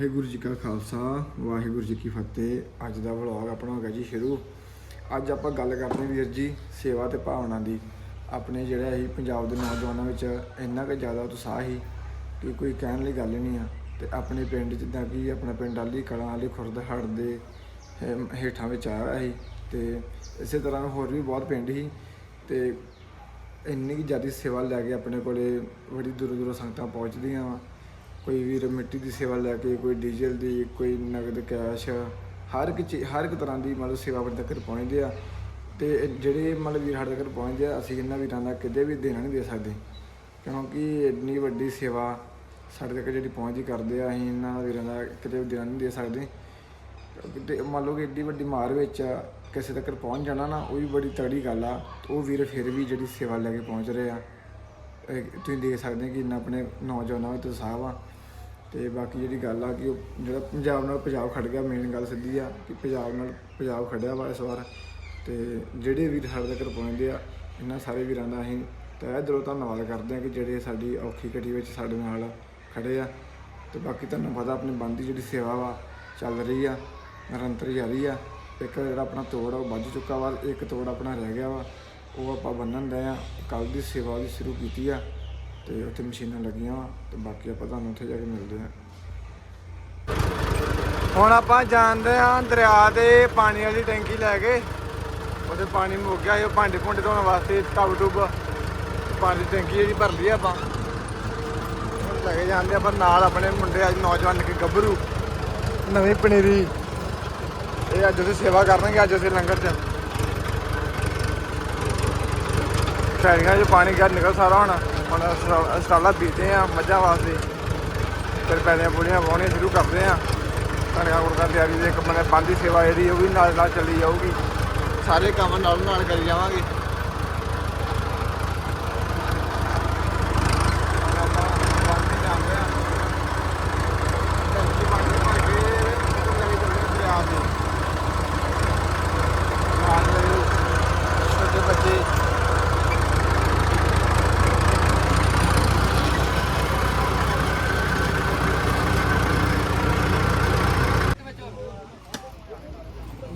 ਵਾਹਿਗੁਰੂ ਜੀ ਕਾ ਖਾਲਸਾ, ਵਾਹਿਗੁਰੂ ਜੀ ਕੀ ਫਤਿਹ। ਅੱਜ ਦਾ ਵਲੌਗ ਆਪਣਾ ਹੋ ਗਿਆ ਜੀ ਸ਼ੁਰੂ। ਅੱਜ ਆਪਾਂ ਗੱਲ ਕਰਦੇ ਹਾਂ ਵੀਰ ਜੀ ਸੇਵਾ ਤੇ ਭਾਵਨਾ ਦੀ। ਆਪਣੇ ਜਿਹੜਾ ਅਸੀਂ ਪੰਜਾਬ ਦੇ ਨੌਜਵਾਨਾਂ ਵਿੱਚ ਇੰਨਾ ਕੁ ਜ਼ਿਆਦਾ ਉਤਸ਼ਾਹ ਸੀ ਕਿ ਕੋਈ ਕਹਿਣ ਲਈ ਗੱਲ ਹੀ ਨਹੀਂ ਆ। ਤੇ ਆਪਣੇ ਪਿੰਡ ਜਿੱਦਾਂ ਕਿ ਆਪਣਾ ਪਿੰਡ ਆਲੀ ਕਲਾਂ ਵਾਲੀ ਖੁਰਦ ਹੜ ਦੇ ਹੇਠਾਂ ਵਿੱਚ ਆਇਆ ਸੀ। ਤੇ ਇਸੇ ਤਰ੍ਹਾਂ ਹੋਰ ਵੀ ਬਹੁਤ ਪਿੰਡ ਸੀ। ਤੇ ਇੰਨੀ ਕੁ ਜ਼ਿਆਦਾ ਸੇਵਾ ਲੈ ਕੇ ਆਪਣੇ ਕੋਲੇ ਬੜੀ ਦੂਰੋਂ ਦੂਰੋਂ ਸੰਗਤਾਂ ਪਹੁੰਚਦੀਆਂ ਵਾ। ਕੋਈ ਵੀਰ ਮਿੱਟੀ ਦੀ ਸੇਵਾ ਲੈ ਕੇ, ਕੋਈ ਡੀਜ਼ਲ ਦੀ, ਕੋਈ ਨਗਦ ਕੈਸ਼ ਹਰ ਇੱਕ ਚੀ, ਹਰ ਇੱਕ ਤਰ੍ਹਾਂ ਦੀ ਮਤਲਬ ਸੇਵਾ ਆਪਣੇ ਤੱਕ ਪਹੁੰਚਦੇ ਆ। ਤੇ ਜਿਹੜੇ ਮਤਲਬ ਵੀਰ ਸਾਡੇ ਤੱਕ ਪਹੁੰਚਦੇ ਆ, ਅਸੀਂ ਇਹਨਾਂ ਵੀਰਾਂ ਦਾ ਕਿਤੇ ਵੀ ਦੇਣਾ ਨਹੀਂ ਦੇ ਸਕਦੇ। ਕਿਉਂਕਿ ਇੰਨੀ ਵੱਡੀ ਸੇਵਾ ਸਾਡੇ ਤੱਕ ਜਿਹੜੀ ਪਹੁੰਚਦੀ ਕਰਦੇ ਆ, ਅਸੀਂ ਇਹਨਾਂ ਵੀਰਾਂ ਦਾ ਕਿਤੇ ਵੀ ਦੇਣਾ ਨਹੀਂ ਦੇ ਸਕਦੇ। ਤੇ ਮੰਨ ਲਓ ਕਿ ਏਡੀ ਵੱਡੀ ਮਾਰ ਵਿੱਚ ਕਿਸੇ ਤੱਕ ਪਹੁੰਚ ਜਾਣਾ ਨਾ, ਉਹ ਵੀ ਬੜੀ ਤਗੜੀ ਗੱਲ ਆ। ਉਹ ਵੀਰ ਫਿਰ ਵੀ ਜਿਹੜੀ ਸੇਵਾ ਲੈ ਕੇ ਪਹੁੰਚ ਰਹੇ ਆ। ਇਹ ਤੁਸੀਂ ਦੇਖ ਸਕਦੇ ਹੋ ਕਿ ਇੰਨਾ ਆਪਣੇ ਨੌਜਵਾਨਾਂ ਵਿੱਚ ਉਤਸ਼ਾਹ ਆ ਤੇ ਬਾਕੀ ਜਿਹੜੀ ਗੱਲ ਆ ਕਿ ਉਹ ਜਿਹੜਾ ਪੰਜਾਬ ਨਾਲ ਪੰਜਾਬ ਖੜ ਗਿਆ ਮੇਨ ਗੱਲ ਸਿੱਧੀ ਆ ਕਿ ਪੰਜਾਬ ਨਾਲ ਪੰਜਾਬ ਖੜਿਆ ਵਾ ਇਸ ਵਾਰ ਤੇ ਜਿਹੜੇ ਵੀਰ ਸਾਡੇ ਤੱਕ ਪਹੁੰਚਦੇ ਆ, ਇਹਨਾਂ ਸਾਰੇ ਵੀਰਾਂ ਦਾ ਅਸੀਂ ਤਹਿ ਦਿਲੋਂ ਧੰਨਵਾਦ ਕਰਦੇ ਆ ਕਿ ਜਿਹੜੇ ਸਾਡੀ ਔਖੀ ਘੜੀ ਵਿੱਚ ਸਾਡੇ ਨਾਲ ਖੜੇ ਆ ਤੇ ਬਾਕੀ ਤੁਹਾਨੂੰ ਪਤਾ ਆਪਣੀ ਬੰਦੀ ਜਿਹੜੀ ਸੇਵਾ ਵਾ ਚੱਲ ਰਹੀ ਆ, ਨਿਰੰਤਰ ਜਾਰੀ ਆ, ਇੱਕ ਜਿਹੜਾ ਆਪਣਾ ਤੋੜ ਆ ਉਹ ਵੱਜ ਚੁੱਕਾ ਵਾ, ਇੱਕ ਤੋੜ ਆਪਣਾ ਰਹਿ ਗਿਆ ਵਾ, ਉਹ ਆਪਾਂ ਬੰਨਣ ਦੇ ਆ ਕੱਲ ਦੀ ਸੇਵਾ ਵੀ ਸ਼ੁਰੂ ਕੀਤੀ ਆ। ਤੇ ਉੱਥੇ ਮਸ਼ੀਨਾਂ ਲੱਗੀਆਂ ਵਾ ਤੇ ਬਾਕੀ ਆਪਾਂ ਤੁਹਾਨੂੰ ਉੱਥੇ ਜਾ ਕੇ ਮਿਲਦੇ ਆ ਹੁਣ ਆਪਾਂ ਜਾਂਦੇ ਆ ਦਰਿਆ ਦੇ ਪਾਣੀ ਵਾਲੀ ਟੈਂਕੀ ਲੈ ਕੇ। ਉਹਦੇ ਪਾਣੀ ਮੁੱਕ ਗਿਆ ਸੀ, ਭਾਂਡੇ ਭੁੰਡੇ ਧੋਣ ਵਾਸਤੇ ਟੱਬ ਟੁੱਬ ਪਾਣੀ ਟੈਂਕੀ ਜਿਹੜੀ ਭਰ ਲਈ ਆਪਾਂ। ਹੁਣ ਲੈ ਕੇ ਜਾਂਦੇ ਆ ਪਰ ਨਾਲ ਆਪਣੇ ਮੁੰਡੇ ਅੱਜ ਨੌਜਵਾਨ ਨਿੱਕੇ ਗੱਭਰੂ ਨਵੀਂ ਪਨੀਰੀ। ਇਹ ਅੱਜ ਅਸੀਂ ਸੇਵਾ ਕਰਨਗੇ ਅੱਜ ਅਸੀਂ ਲੰਗਰ ਚ। ਸ਼ਹਿਰੀਆਂ 'ਚ ਪਾਣੀ ਗਿਆ ਨਿਕਲ ਸਾਰਾ ਹੁਣ। ਹੁਣ ਸਟਾਲਾ ਸਟਾਲਾਂ ਆ ਮੱਝਾਂ ਵਾਸਤੇ। ਫਿਰ ਪੈਲੀਆਂ ਪੂੜੀਆਂ ਵਾਹੁਣੀਆਂ ਸ਼ੁਰੂ ਕਰਦੇ ਆ ਕਣਕਾਂ ਕੁੜਕਾਂ ਤਿਆਰੀ ਦੇ ਇੱਕ ਬੰਦੇ ਬੰਦ ਦੀ ਸੇਵਾ ਜਿਹੜੀ ਉਹ ਵੀ ਨਾਲ ਨਾਲ ਚੱਲੀ ਜਾਊਗੀ। ਸਾਰੇ ਕੰਮ ਨਾਲ ਨਾਲ ਕਰੀ ਜਾਵਾਂਗੇ ਆਪਾਂ ਬੰਦ ਤੇ ਜਾਂਦੇ ਆ ਟੈਂਕੀ ਪਾਣੀ ਭਰ ਕੇ ਲੈ ਕੇ ਚੱਲਦੇ ਆ ਦਰਿਆ ਦੇ ਨਾਲ ਮੇਰੇ ਛੋਟੇ ਬੱਚੇ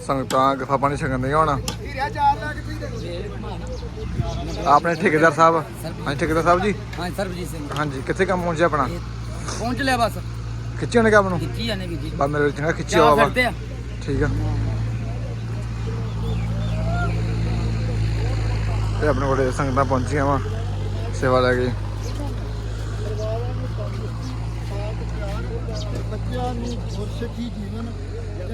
ਸੰਗਤਾਂ ਗਫਾ ਪਾਣੀ ਛਕਣ ਦੀਆਂ ਹੁਣ ਆਪਣੇ ਠੇਕੇਦਾਰ ਸਾਹਿਬ ਹਾਂਜੀ ਠੇਕੇਦਾਰ ਸਾਹਿਬ ਜੀ। ਹਾਂ ਸਰਬਜੀਤ ਸਿੰਘ। ਹਾਂਜੀ ਕਿੱਥੇ ਕੰਮ ਪਹੁੰਚਿਆ ਆਪਣਾ? ਪਹੁੰਚ ਲਿਆ ਬਸ। ਖਿੱਚੀ ਹੋਣੇ ਕੰਮ ਨੂੰ? ਖਿੱਚੀ ਜਾਂਦੇ ਵੀ ਜੀ। ਬਾ ਮੇਰੇ ਚੰਗਾ ਖਿੱਚੀ ਆਵਾ ਠੀਕ ਆ। ਤੇ ਆਪਣੇ ਕੋਲੇ ਸੰਗਤਾਂ ਪਹੁੰਚੀਆਂ ਵਾ ਸੇਵਾ ਲੈ ਕੇ। ਬੱਚਿਆਂ ਨੂੰ ਗੁਰਸਿੱਖੀ ਜੀਵਨ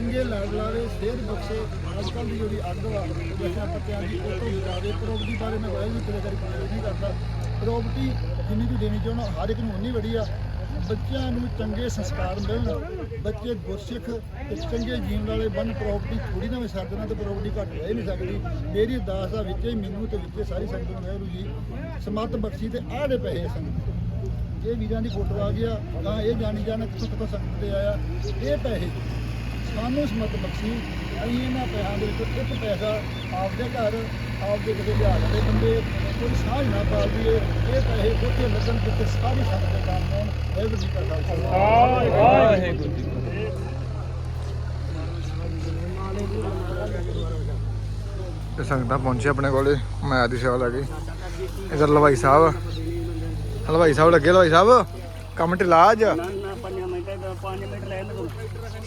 ਚੰਗੇ ਲੜ ਲਾਵੇ ਸਿਹਤ ਬਖਸ਼ੇ ਅੱਜ ਕੱਲ੍ਹ ਦੀ ਜਿਹੜੀ ਅੱਗ ਵਾ ਬੱਚਿਆਂ ਬੱਚਿਆਂ ਦੀ, ਉਹ ਤੋਂ ਬਚਾਵੇ ਪ੍ਰੋਪਰਟੀ ਬਾਰੇ ਮੈਂ ਵੈਸੇ ਵੀ ਤੇਰੇ ਕਰੀ ਨਹੀਂ ਕਰਦਾ। ਪ੍ਰੋਪਰਟੀ ਜਿੰਨੀ ਵੀ ਦੇਣੀ ਚਾਹੁੰਦਾ, ਹਰ ਇੱਕ ਨੂੰ ਉਨੀ ਬੜੀ ਆ ਬੱਚਿਆਂ ਨੂੰ ਚੰਗੇ ਸੰਸਕਾਰ ਮਿਲਣ, ਬੱਚੇ ਗੁਰਸਿੱਖ ਤੇ ਚੰਗੇ ਜੀਵਨ ਵਾਲੇ ਬਣ ਪ੍ਰੋਪਰਟੀ ਥੋੜੀ ਨਾ ਵੀ ਸਰਦਣਾ ਤੇ ਪ੍ਰੋਪਰਟੀ ਘੱਟ ਰਹਿ ਨਹੀਂ ਸਕਦੀ। ਮੇਰੀ ਅਰਦਾਸ ਆ ਵਿੱਚੇ ਮੈਨੂੰ ਤੇ ਵਿੱਚੇ ਸਾਰੀ ਸੰਗਤ ਨੂੰ ਜੀ, ਸਮੱਤ ਬਖਸ਼ੀ ਤੇ ਆਹ ਦੇ ਪੈਸੇ ਸੰਗਤ ਇਹ ਵੀਰਾਂ ਦੀ ਫੋਟੋ ਆ ਗਿਆ, ਤਾਂ ਇਹ ਜਾਣੀ ਜਾਣਾ ਕਿੱਥੋਂ ਕਿੱਥੋਂ ਸੰਗਤ ਤੇ ਆਇਆ, ਇਹ ਪੈਸੇ। ਸਾਨੂੰ ਸਮਤ ਬਖਸ਼ੀ ਅਸੀਂ ਇਹਨਾਂ ਪੈਸਿਆਂ ਦੇ ਵਿੱਚੋਂ ਇੱਕ ਪੈਸਾ ਆਪਦੇ ਘਰ ਆਪਦੇ ਕਿਤੇ ਲਿਆ ਲੈਂਦੇ ਬੰਦੇ ਕੋਈ ਸਾਂਝ ਨਾ ਪਾ ਦਈਏ ਇਹ ਪੈਸੇ ਉੱਥੇ ਲੱਗਣ ਜਿੱਥੇ ਸਾਰੀ ਸੰਗਤ ਦੇ ਕੰਮ ਆਉਣ। ਵਾਹਿਗੁਰੂ ਜੀ ਕਾ ਖਾਲਸਾ। ਤੇ ਸੰਗਤਾਂ ਪਹੁੰਚੇ ਆਪਣੇ ਕੋਲੇ ਮੈਂ ਦੀ ਸੇਵਾ ਲੈ ਕੇ ਇਧਰ ਹਲਵਾਈ ਸਾਹਿਬ। ਹਲਵਾਈ ਸਾਹਿਬ ਲੱਗੇ ਹਲਵਾਈ ਸਾਹਿਬ? ਕੰਮ ਢਿੱਲਾ ਅੱਜ? ਨਾ 5 ਮਿੰਟ 5 ਮਿੰਟ ਲੈ ਲਓ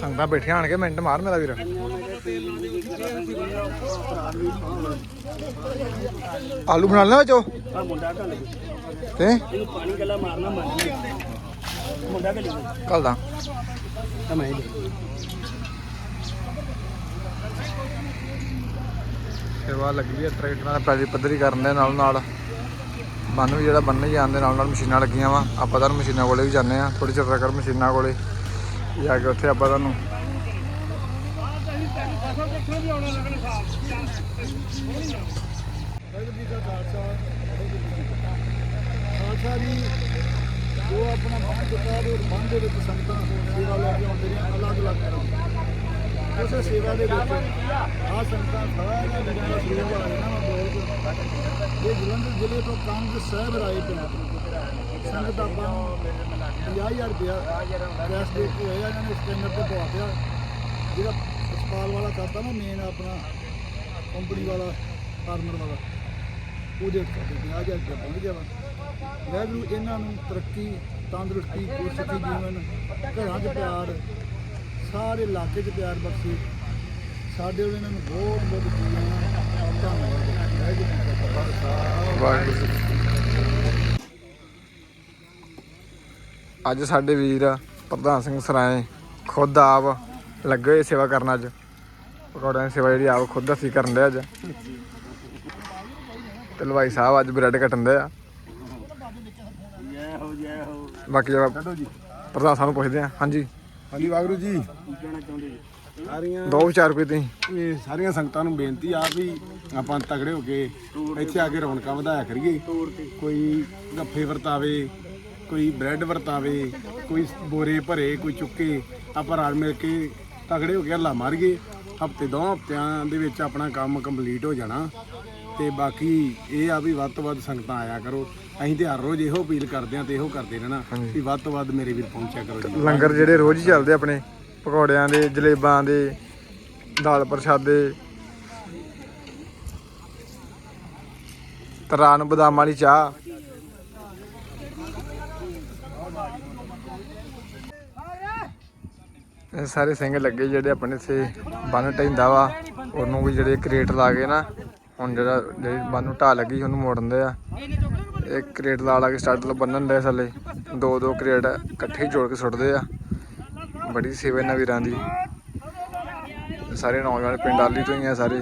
ਸੰਗਤਾਂ ਬੈਠੀਆਂ ਆਣ ਕੇ ਮਿੰਟ ਮਾਰ ਮੇਰਾ ਵੀਰ। ਆਲੂ ਬਣਾ ਲੈਣਾ ਵਿੱਚੋਂ? ਆ ਤੇ ਇਹਨੂੰ ਪਾਣੀ ਗੱਲਾ ਮਾਰਨਾ ਮਾਰਨਾ ਮੁੰਡਾ ਕੱਲ ਕੱਲ ਦਾ। ਮੈਂ ਸੇਵਾ ਲੱਗੀ ਹੈ ਟਰੈਕਟਰਾਂ ਦਾ ਪੈਲੀ ਪੱਧਰੀ ਕਰਨ ਦੇ ਨਾਲ ਨਾਲ। ਬੰਨ ਵੀ ਜਿਹੜਾ ਬੰਨ ਜਾਂਦੇ ਨਾਲ ਨਾਲ ਮਸ਼ੀਨਾਂ ਲੱਗੀਆਂ ਵਾ। ਆਪਾਂ ਤਾਂ ਮਸ਼ੀਨਾਂ ਕੋਲੇ ਵੀ ਜਾਂਦੇ ਆ ਥੋੜੀ ਚਿਰ ਤੱਕ ਮਸ਼ੀਨਾਂ ਕੋਲੇ। ਜਾ ਕੇ ਉੱਥੇ ਆਪਾਂ ਤੁਹਾਨੂੰ ਖਾਲਸਾ ਜੀ ਕੀ ਜੋ ਆਪਣਾ ਬੰਦ ਚੁੱਕਾ ਦੇ ਬੰਦ ਦੇ ਵਿੱਚ ਸੰਗਤਾਂ ਸੇਵਾ ਲੈ ਕੇ ਆਉਂਦੇ ਨੇ ਅਲੱਗ ਅਲੱਗ ਤਰ੍ਹਾਂ ਇਸ ਸੇਵਾ ਦੇ ਵਿੱਚ ਆ ਸੰਗਤਾਂ ਸਾਰੀਆਂ ਵੀਰਾਂ ਸੇਵਾ ਆ ਨਾ ਬੋਲ ਇਹ ਜਲੰਧਰ ਜ਼ਿਲ੍ਹੇ ਤੋਂ ਕੰਗ ਸਾਹਿਬ ਰਾਏ ਪਿੰਡ ਤੋਂ ਸੰਗਤ ਆਪਾਂ 50000 ਰੁਪਇਆ ਕੈਸ਼ ਦੇ ਕੇ ਹੋਇਆ ਇਹਨਾਂ ਨੇ ਸਕੈਨਰ ਤੇ ਪਵਾ ਦਿਆ ਜਿਹੜਾ ਹਸਪਤਾਲ ਵਾਲਾ ਕਰਦਾ ਨਾ ਮੇਨ ਆਪਣਾ ਕੰਪਨੀ ਵਾਲਾ ਫਾਰਮਰ ਵਾਲਾ ਉਹਦੇ ਖਾਤੇ 50000 ਰੁਪਇਆ ਪਹੁੰਚ ਗਿਆ ਵਾ। ਵਾਹਿਗੁਰੂ ਇਹਨਾਂ ਨੂੰ ਤਰੱਕੀ, ਤੰਦਰੁਸਤੀ, ਗੁਰਸਿੱਖੀ ਜੀਵਨ, ਘਰਾਂ 'ਚ ਪਿਆਰ, ਸਾਰੇ ਇਲਾਕੇ 'ਚ ਪਿਆਰ ਬਖਸ਼ੇ। ਸਾਡੇ ਵੱਲੋਂ ਇਹਨਾਂ ਨੂੰ ਬਹੁਤ ਬਹੁਤ ਧੰਨਵਾਦ। ਵਾਹਿਗੁਰੂ ਜੀ ਕਾ ਖਾਲਸਾ ਵਾਹਿਗੁਰੂ ਜੀ ਕੀ ਫਤਿਹ। ਅੱਜ ਸਾਡੇ ਵੀਰ ਪ੍ਰਧਾਨ ਸਿੰਘ ਸਰਾਏ ਖੁਦ ਆਪ ਲੱਗੇ ਹੋਏ ਸੇਵਾ ਕਰਨ ਅੱਜ। ਪਕੌੜਿਆਂ ਦੀ ਸੇਵਾ ਜਿਹੜੀ ਆਪ ਖੁਦ ਅਸੀਂ ਕਰਨ ਦੇ ਅੱਜ। ਤੇ ਹਲਵਾਈ ਸਾਹਿਬ ਅੱਜ ਬ੍ਰੈਡ ਕੱਟਣ ਦੇ ਆ। ਬਾਕੀ ਜਵਾਬ ਪ੍ਰਧਾਨ ਸਾਹਿਬ ਨੂੰ ਪੁੱਛਦੇ ਆ। ਹਾਂਜੀ। ਹਾਂਜੀ ਵਾਗਰੂ ਜੀ। ਸਾਰੀਆਂ ਦੋ ਵਿਚਾਰ ਕੋਈ ਤੁਸੀਂ। ਇਹ ਸਾਰੀਆਂ ਸੰਗਤਾਂ ਨੂੰ ਬੇਨਤੀ ਆ ਵੀ ਆਪਾਂ ਤਗੜੇ ਹੋ ਕੇ ਇੱਥੇ ਆ ਕੇ ਰੌਣਕਾਂ ਵਧਾਇਆ ਕਰੀਏ। ਕੋਈ ਗੱਫੇ ਵਰਤਾਵੇ ਕੋਈ ਬ੍ਰੈਡ ਵਰਤਾਵੇ ਕੋਈ ਬੋਰੇ ਭਰੇ ਕੋਈ ਚੁੱਕੇ ਆਪਾਂ ਰਲ ਮਿਲ ਕੇ ਤਗੜੇ ਹੋ ਕੇ ਹੱਲਾ ਮਾਰੀਏ। ਹਫ਼ਤੇ ਦੋ ਹਫਤਿਆਂ ਦੇ ਵਿੱਚ ਆਪਣਾ ਕੰਮ ਕੰਪਲੀਟ ਹੋ ਜਾਣਾ। ਤੇ ਬਾਕੀ ਇਹ ਆ ਵੀ ਵੱਧ ਤੋਂ ਵੱਧ ਸੰਗਤਾਂ ਆਇਆ ਕਰੋ। ਅਸੀਂ ਤੇ ਹਰ ਰੋਜ਼ ਇਹੋ ਅਪੀਲ ਕਰਦੇ ਆ ਤੇ ਇਹੋ ਕਰਦੇ ਰਹਿਣਾ ਵੀ ਵੱਧ ਤੋਂ ਵੱਧ ਮੇਰੇ ਵੀਰ ਪਹੁੰਚਿਆ ਕਰੋ ਜੀ। ਲੰਗਰ ਜਿਹੜੇ ਰੋਜ਼ ਹੀ ਚੱਲਦੇ ਆਪਣੇ ਪਕੌੜਿਆਂ ਦੇ ਜਲੇਬਾਂ ਦੇ ਦਾਲ ਪ੍ਰਸ਼ਾਦੇ। ਤਰਾਂ ਨੂੰ ਬਦਾਮ ਵਾਲੀ ਚਾਹ। ਇਹ ਸਾਰੇ ਸਿੰਘ ਲੱਗੇ ਜਿਹੜੇ ਆਪਣੇ ਇੱਥੇ ਬੰਨ ਟੈਂਦਾ ਵਾ। ਉਹਨੂੰ ਵੀ ਜਿਹੜੇ ਕ੍ਰੇਟ ਲਾ ਕੇ ਨਾ, ਹੁਣ ਜਿਹੜਾ ਜਿਹੜੀ ਬੰਨ ਨੂੰ ਢਾਹ ਲੱਗੀ ਉਹਨੂੰ ਮੋੜਨ ਦੇ ਆ। ਇਹ ਕ੍ਰੇਟ ਲਾ ਲਾ ਕੇ ਸਟਾਰਟ ਤੋਂ ਬੰਨਣ ਦੇ ਥੱਲੇ, ਦੋ ਦੋ ਕ੍ਰੇਟ ਇਕੱਠੇ ਹੀ ਜੋੜ ਕੇ ਸੁੱਟਦੇ ਆ। ਬੜੀ ਸੇਵਾ ਇਹਨਾਂ ਵੀਰਾਂ ਦੀ। ਸਾਰੇ ਨੌਜਵਾਨ ਪਿੰਡ ਆਲੀ ਤੋਂ ਹੀ ਆ ਸਾਰੇ।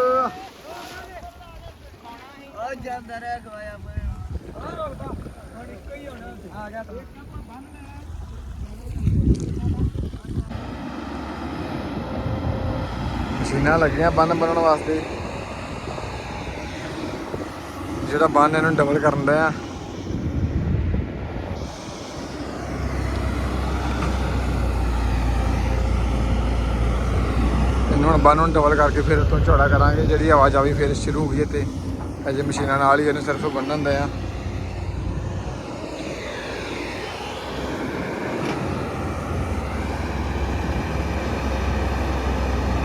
ਆ ਮਸ਼ੀਨਾਂ ਲੱਗੀਆਂ ਬੰਨ ਬਣਾਉਣ ਵਾਸਤੇ। ਜਿਹੜਾ ਬੰਨ ਇਹਨੂੰ ਡਬਲ ਕਰਨ ਦਾ ਆ ਇਹਨੂੰ ਹੁਣ ਬੰਨ ਨੂੰ ਡਬਲ ਕਰਕੇ ਫਿਰ ਤੋਂ ਚੌੜਾ ਕਰਾਂਗੇ ਜਿਹੜੀ ਆਵਾਜ਼ ਆਵੀ ਫਿਰ ਸ਼ੁਰੂ ਹੋ ਗਈ ਤੇ ਅਜੇ ਮਸ਼ੀਨਾਂ ਨਾਲ ਹੀ ਇਹਨੂੰ ਸਿਰਫ ਬੰਨਣ ਦਾ ਆ।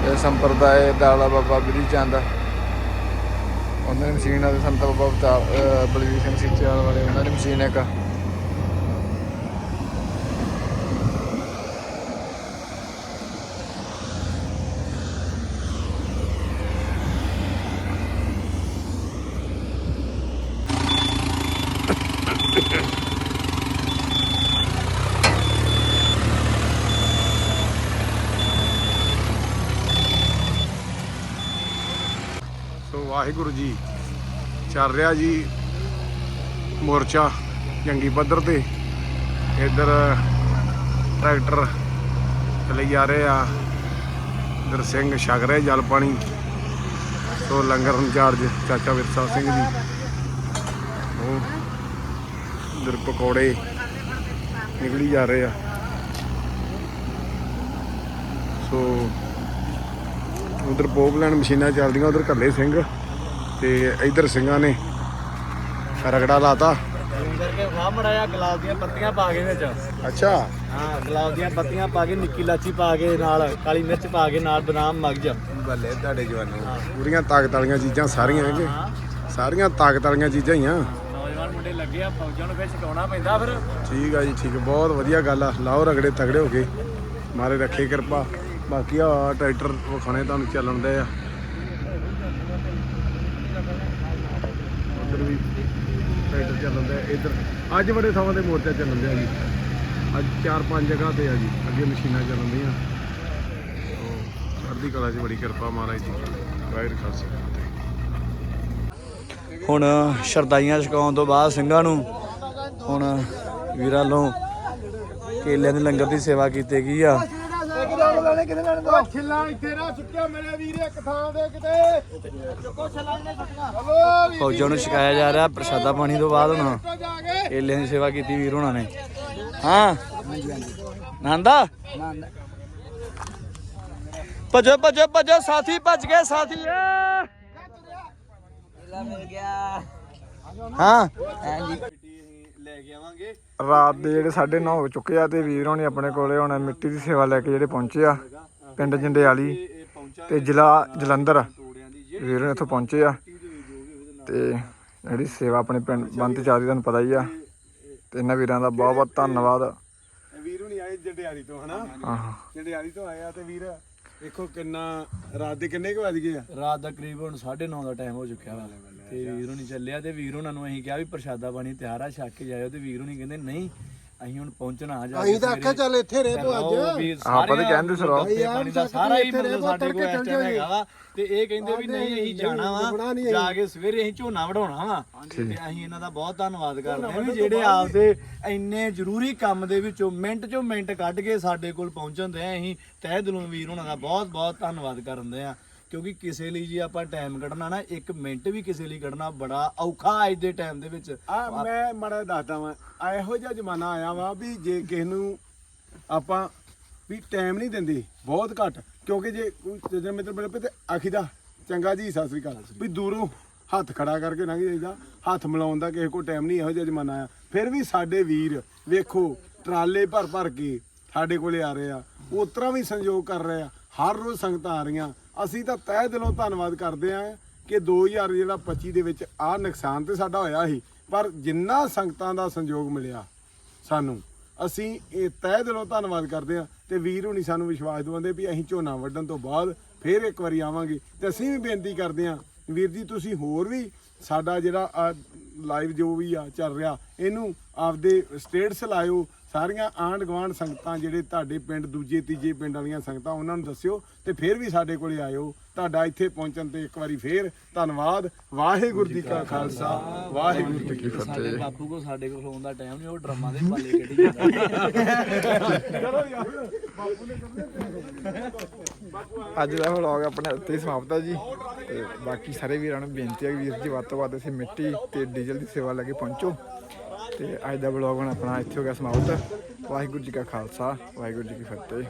ਇਹ ਸੰਪਰਦਾਇ ਦਾਲਾ ਬਾਬਾ ਬਲੀ ਚੰਦ। ਉਹਨਾਂ ਦੀ ਮਸ਼ੀਨ ਆ ਸੰਤ ਬਾਬਾ ਅਵਤਾਰ ਬਲਵੀਰ ਸਿੰਘ ਸਿੱਚਿਆਲ ਵਾਲੇ, ਉਹਨਾਂ ਦੀ ਮਸ਼ੀਨ ਇੱਕ। ਸੋ ਵਾਹਿਗੁਰੂ ਜੀ, ਚੱਲ ਰਿਹਾ ਜੀ ਮੋਰਚਾ ਜੰਗੀ ਪੱਧਰ ਤੇ। ਇੱਧਰ ਟਰੈਕਟਰ ਚਲੇ ਜਾ ਰਹੇ ਆ। ਇੱਧਰ ਸਿੰਘ ਛਕ ਰਹੇ ਜਲ ਪਾਣੀ। ਸੋ ਲੰਗਰ ਇੰਚਾਰਜ ਚਾਚਾ ਵਿਰਸਾ ਸਿੰਘ ਜੀ। ਉਹ ਇੱਧਰ ਪਕੌੜੇ ਨਿਕਲੀ ਜਾ ਰਹੇ ਆ। ਸੋ ਉਧਰ ਪੋਪ ਮਸ਼ੀਨਾਂ ਚੱਲਦੀਆਂ, ਉਧਰ ਕੱਲੇ ਸਿੰਘ ਤੇ ਇਧਰ ਸਿੰਘਾਂ ਨੇ ਰਗੜਾ ਲਾਤਾ। ਕਰਕੇ ਵਾਹ ਮੜਾਇਆ ਗੁਲਾਬ ਦੀਆਂ ਪੱਤੀਆਂ ਪਾ ਕੇ ਵਿੱਚ ਅੱਛਾ। ਹਾਂ ਗੁਲਾਬ ਦੀਆਂ ਪੱਤੀਆਂ ਪਾ ਕੇ ਨਿੱਕੀ ਲਾਚੀ ਪਾ ਕੇ ਨਾਲ ਕਾਲੀ ਮਿਰਚ ਪਾ ਕੇ ਨਾਲ ਬਦਾਮ ਮਗਜ ਬੱਲੇ, ਤੁਹਾਡੇ ਜਵਾਨੀ। ਪੂਰੀਆਂ ਤਾਕਤ ਵਾਲੀਆਂ ਚੀਜ਼ਾਂ ਸਾਰੀਆਂ ਹੈਗੇ ਸਾਰੀਆਂ ਤਾਕਤ ਵਾਲੀਆਂ ਚੀਜ਼ਾਂ ਹੀ ਆ। ਲੱਗੇ ਆ ਫੌਜਾਂ ਨੂੰ ਫਿਰ ਛਕਾਉਣਾ ਪੈਂਦਾ ਫਿਰ। ਠੀਕ ਆ ਜੀ ਠੀਕ ਆ, ਬਹੁਤ ਵਧੀਆ ਗੱਲ ਆ। ਲਾਓ ਰਗੜੇ ਤਗੜੇ ਹੋ ਕੇ। ਮਾਰੇ ਰੱਖੇ ਕਿਰਪਾ। ਬਾਕੀ ਆ ਟਰੈਕਟਰ ਵਿਖਾਣੇ ਤੁਹਾਨੂੰ ਚੱਲਣ ਦੇ ਆ। ਉਧਰ ਵੀ ਟਰੈਕਟਰ ਚੱਲਣ ਦੇ ਇੱਧਰ ਅੱਜ ਬੜੇ ਥਾਵਾਂ ਤੇ ਮੋਰਚਾ ਚੱਲਣ ਦੇ ਆ ਜੀ। ਅੱਜ ਚਾਰ ਪੰਜ ਜਗ੍ਹਾ ਤੇ ਆ ਜੀ। ਅੱਗੇ ਮਸ਼ੀਨਾਂ ਚੱਲਣ ਦੀਆਂ। ਚੜ੍ਹਦੀ ਕਲਾ 'ਚ ਬੜੀ ਕਿਰਪਾ ਮਹਾਰਾਜ ਦੀ ਵਾਹਿਗੁਰੂ ਖਾਲਸਾ। ਹੁਣ ਸ਼ਰਦਾਈਆਂ ਛਕਾਉਣ ਤੋਂ ਬਾਅਦ ਸਿੰਘਾਂ ਨੂੰ ਹੁਣ ਵੀਰਾਂ ਵੱਲੋਂ ਕੇਲਿਆਂ ਦੇ ਲੰਗਰ ਦੀ ਸੇਵਾ ਕੀਤੀ ਗਈ ਆ। ਛਿੱਲਾ ਇੱਥੇ ਨਾ ਸੁੱਟਿਆ ਮੇਰੇ ਵੀਰ ਇੱਕ ਥਾਂ ਦੇ ਕਿਤੇ। ਚਲੋ ਫੌਜਾਂ ਨੂੰ ਛਕਾਇਆ ਜਾ ਰਿਹਾ ਪ੍ਰਸ਼ਾਦਾ ਪਾਣੀ ਤੋਂ ਬਾਅਦ ਹੁਣ ਜਾ ਕੇ ਕੇਲਿਆਂ ਦੀ ਸੇਵਾ ਕੀਤੀ ਵੀਰ ਹੋਣਾ ਨੇ। ਹਾਂ? ਨੰਦਾ ਭੱਜੋ ਭੱਜੋ ਭੱਜੋ ਸਾਥੀ ਭੱਜ ਗਏ ਸਾਥੀ ਏ! ਹਾਂ ਲੈ ਕੇ ਆਵਾਂਗੇ ਰਾਤ ਦੇ ਜਿਹੜੇ 9:30 ਹੋ ਚੁੱਕੇ ਆ ਤੇ ਵੀਰ ਹੋਣੀ ਆਪਣੇ ਕੋਲੇ ਹੁਣ ਮਿੱਟੀ ਦੀ ਸੇਵਾ ਲੈ ਕੇ ਜਿਹੜੇ ਪਹੁੰਚੇ ਆ ਪਿੰਡ ਜੰਡਿਆਲੀ ਤੇ ਜ਼ਿਲ੍ਹਾ ਜਲੰਧਰ। ਵੀਰ ਹੋਣੀ ਇੱਥੋਂ ਪਹੁੰਚੇ ਆ ਤੇ ਜਿਹੜੀ ਸੇਵਾ ਆਪਣੇ ਪਿੰਡ ਬੰਦ ਚਾਰੀ ਤੁਹਾਨੂੰ ਪਤਾ ਹੀ ਆ। ਤੇ ਇਹਨਾਂ ਵੀਰਾਂ ਦਾ ਬਹੁਤ ਬਹੁਤ ਧੰਨਵਾਦ। ਵੀਰ ਹੁਣੀ ਆਏ ਜੰਡਿਆਲੀ ਤੋਂ ਹਨਾ? ਜੰਡਿਆਲੀ ਤੋਂ ਆਏ ਆ ਤੇ ਵੀਰ ਦੇਖੋ ਕਿੰਨਾ, ਰਾਤ ਦੇ ਕਿੰਨੇ ਕੁ ਵੱਜ ਗਏ ਆ? ਰਾਤ ਦਾ ਕਰੀਬ ਹੁਣ 9:30 ਦਾ ਟਾਈਮ ਹੋ ਚੁੱਕਿਆ ਵਾ। ਤੇ ਵੀਰ ਹੁਣੀ ਚੱਲਿਆ ਤੇ ਵੀਰ ਉਹਨਾਂ ਨੂੰ ਅਸੀਂ ਕਿਹਾ ਵੀ ਪ੍ਰਸ਼ਾਦਾ ਪਾਣੀ ਤਿਆਰ ਆ, ਛੱਕ ਕੇ ਜਾਇਓ ਤੇ ਵੀਰ ਹੁਣੀ ਕਹਿੰਦੇ, ਨਹੀਂ ਅਸੀਂ ਹੁਣ ਪਹੁੰਚਣਾ ਆ ਜਾ ਅਸੀਂ ਤਾਂ ਆਖਿਆ ਚੱਲ ਇੱਥੇ ਰਹਿ ਤੂੰ ਅੱਜ। ਆਪਾਂ ਤਾਂ ਕਹਿੰਦੇ ਸੀ ਰੋ। ਪਾਣੀ ਦਾ ਸਾਰਾ ਹੀ ਮਤਲਬ ਸਾਡੇ ਕੋਲ ਇਸ ਟਾਈਮ ਹੈਗਾ ਵਾ। ਤੇ ਇਹ ਕਹਿੰਦੇ ਵੀ ਨਹੀਂ ਅਸੀਂ ਜਾਣਾ ਵਾ। ਜਾ ਕੇ ਸਵੇਰੇ ਅਸੀਂ ਝੋਨਾ ਵਢਾਉਣਾ ਵਾ। ਤੇ ਅਸੀਂ ਇਹਨਾਂ ਦਾ ਬਹੁਤ ਧੰਨਵਾਦ ਕਰਦੇ ਹਾਂ ਵੀ ਜਿਹੜੇ ਆਪਦੇ ਇੰਨੇ ਜ਼ਰੂਰੀ ਕੰਮ ਦੇ ਵਿੱਚੋਂ ਮਿੰਟ ਚੋਂ ਮਿੰਟ ਕੱਢ ਕੇ ਸਾਡੇ ਕੋਲ ਪਹੁੰਚਣ ਦੇ ਅਸੀਂ ਤਹਿ ਦਿਲੋਂ ਵੀਰ ਉਹਨਾਂ ਦਾ ਬਹੁਤ ਬਹੁਤ ਧੰਨਵਾਦ ਕਰਦੇ ਆ। ਕਿਉਂਕਿ ਕਿਸੇ ਲਈ ਜੀ ਆਪਾਂ ਟਾਈਮ ਕੱਢਣਾ ਨਾ, ਇੱਕ ਮਿੰਟ ਵੀ ਕਿਸੇ ਲਈ ਕੱਢਣਾ ਬੜਾ ਔਖਾ ਅੱਜ ਦੇ ਟਾਈਮ ਦੇ ਵਿੱਚ। ਆ ਮੈਂ ਮੜਾ ਦੱਸਦਾ ਵਾਂ, ਆ ਇਹੋ ਜਿਹਾ ਜ਼ਮਾਨਾ ਆਇਆ ਵਾ ਵੀ ਜੇ ਕਿਸੇ ਨੂੰ ਆਪਾਂ ਵੀ ਟਾਈਮ ਨਹੀਂ ਦਿੰਦੇ, ਬਹੁਤ ਘੱਟ, ਕਿਉਂਕਿ ਜੇ ਕੋਈ ਤੇਰੇ ਮਿੱਤਰ ਬਣੇ ਪਏ ਤੇ ਆਖੀਦਾ, ਚੰਗਾ ਜੀ, ਸਤਿ ਸ੍ਰੀ ਅਕਾਲ। ਵੀ ਦੂਰੋਂ ਹੱਥ ਖੜਾ ਕਰਕੇ ਲੰਘ ਜਾਈਦਾ, ਹੱਥ ਮਿਲਾਉਣ ਦਾ ਕਿਸੇ ਕੋਲ ਟਾਈਮ ਨਹੀਂ, ਇਹੋ ਜਿਹਾ ਜ਼ਮਾਨਾ ਆਇਆ ਫਿਰ ਵੀ ਸਾਡੇ ਵੀਰ, ਵੇਖੋ, ਟਰਾਲੇ ਭਰ ਭਰ ਕੇ ਸਾਡੇ ਕੋਲੇ ਆ ਰਹੇ ਆ ਉਸ ਤਰ੍ਹਾਂ ਵੀ ਸੰਯੋਗ ਕਰ ਰਹੇ ਆ, ਹਰ ਰੋਜ਼ ਸੰਗਤਾਂ ਆ ਰਹੀਆਂ ਅਸੀਂ ਤਾਂ ਤਹਿ ਦਿਲੋਂ ਧੰਨਵਾਦ ਕਰਦੇ ਆ ਕਿ 2000 ਜਿਹੜਾ 25 ਦੇ ਵਿੱਚ ਆ ਨੁਕਸਾਨ ਤੇ ਸਾਡਾ ਹੋਇਆ ਸੀ। ਪਰ ਜਿੰਨਾ ਸੰਗਤਾਂ ਦਾ ਸੰਯੋਗ ਮਿਲਿਆ ਸਾਨੂੰ, ਅਸੀਂ ਇਹ ਤਹਿ ਦਿਲੋਂ ਧੰਨਵਾਦ ਕਰਦੇ ਹਾਂ ਤੇ ਵੀਰ ਹੁਣੀ ਸਾਨੂੰ ਵਿਸ਼ਵਾਸ ਦਿਵਾਉਂਦੇ ਵੀ ਅਸੀਂ ਝੋਨਾ ਵੱਢਣ ਤੋਂ ਬਾਅਦ ਫੇਰ ਇੱਕ ਵਾਰੀ ਆਵਾਂਗੇ ਤੇ ਅਸੀਂ ਵੀ ਬੇਨਤੀ ਕਰਦੇ ਹਾਂ, ਵੀਰ ਜੀ ਤੁਸੀਂ ਹੋਰ ਵੀ ਸਾਡਾ ਜਿਹੜਾ ਲਾਈਵ ਜੋ ਵੀ ਆ ਚੱਲ ਰਿਹਾ, ਇਹਨੂੰ ਆਪਦੇ ਸਟੇਟਸ ਲਾਇਓ ਸਾਰੀਆਂ ਆਂਢ ਗੁਆਂਢ ਸੰਗਤਾਂ ਜਿਹੜੇ ਤੁਹਾਡੇ ਪਿੰਡ ਦੂਜੇ ਤੀਜੇ ਪਿੰਡ ਵਾਲੀਆਂ ਸੰਗਤਾਂ ਉਹਨਾਂ ਨੂੰ ਦੱਸਿਓ ਤੇ ਫੇਰ ਵੀ ਸਾਡੇ ਕੋਲੇ ਆਇਓ। ਤੁਹਾਡਾ ਇੱਥੇ ਪਹੁੰਚਣ ਤੇ ਇੱਕ ਵਾਰੀ ਫੇਰ ਧੰਨਵਾਦ। ਵਾਹਿਗੁਰੂ ਜੀ ਕਾ ਖਾਲਸਾ। ਵਾਹਿਗੁਰੂ ਜੀ ਕੀ ਫਤਿਹ। ਸਾਡੇ ਬਾਪੂ ਕੋ ਸਾਡੇ ਕੋਲ ਖਲੋਣ ਦਾ ਟਾਈਮ ਨਹੀਂ ਉਹ ਡਰਮਾਂ ਦੇ ਪਾਲੇ ਕੱਢੀ ਜਾਂਦਾ। ਅੱਜ ਦਾ ਵਲੌਗ ਆਪਣੇ ਉੱਤੇ ਹੀ ਸਮਾਪਤ ਹੈ ਜੀ। ਤੇ ਬਾਕੀ ਸਾਰੇ ਵੀਰਾਂ ਨੂੰ ਬੇਨਤੀ ਹੈ ਕਿ ਵੀਰ ਜੀ ਵੱਧ ਤੋਂ ਵੱਧ ਅਸੀਂ ਮਿੱਟੀ ਤੇ ਡੀਜ਼ਲ ਦੀ ਸੇਵਾ ਲੈ ਕੇ ਪਹੁੰਚੋ। ਤੇ ਅੱਜ ਦਾ ਵਲੌਗ ਹੁਣ ਆਪਣਾ ਇੱਥੇ ਹੋ ਗਿਆ ਸਮਾਪਤ। ਵਾਹਿਗੁਰੂ ਜੀ ਕਾ ਖਾਲਸਾ, ਵਾਹਿਗੁਰੂ ਜੀ ਕੀ ਫਤਿਹ।